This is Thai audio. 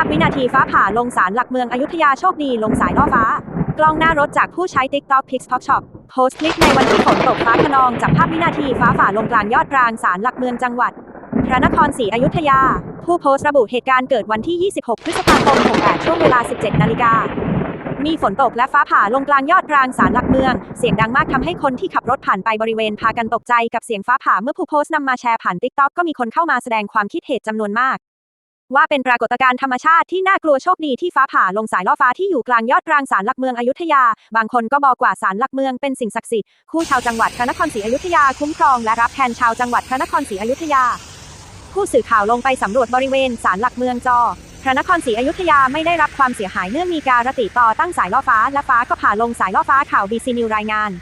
าพวินาทีฟ้าผ่าลงศาลหลักเมืองอยุธยาโชคดีลงสายล่อฟ้า กล้องหน้ารถจากผู้ใช้ TikTok p i x t o k Shop โพสต์คลิปในวันที่ฝนตกฟ้าขนองจับภาพวินาทีฟ้าผ่าลงกลางยอดปรางศาลหลักเมืองจังหวัด พระนครศรีอยุธยา ผู้โพสต์ระบุเหตุการณ์เกิดวันที่ 26 พฤษภาคม 68 ช่วงเวลา 17 นาฬิกามีฝนตกและฟ้าผ่าลงกลางยอดปรางศาลหลักเมือง เสียงดังมากทำให้คนที่ขับรถผ่านไปบริเวณพากันตกใจกับเสียงฟ้าผ่าเมื่อผู้โพสต์นำมาแชร์ผ่าน TikTok ก็มีคนเข้ามาแสดงความคิดเห็นจำนวนมาก ว่าเป็นปรากฏการณ์ธรรมชาติที่น่ากลัวโชคดีที่ฟ้าผ่าลงสายล่อฟ้าที่อยู่กลางยอดรางศาลหลักเมืองอยุธยา บางคนก็บอกว่าศาลหลักเมืองเป็นสิ่งศักดิ์สิทธิ์คู่ชาวจังหวัดพระนครศรีอยุธยาคุ้มครองและรับแทนชาวจังหวัดพระนครศรีอยุธยา ผู้สื่อข่าวลงไปสำรวจบริเวณศาลหลักเมืองจอพระนครศรีอยุธยาไม่ได้รับความเสียหายเนื่องมีการติต่อตั้งสายล่อฟ้าและฟ้าก็ผ่าลงสายล่อฟ้าข่าวบีซีนิวรายงาน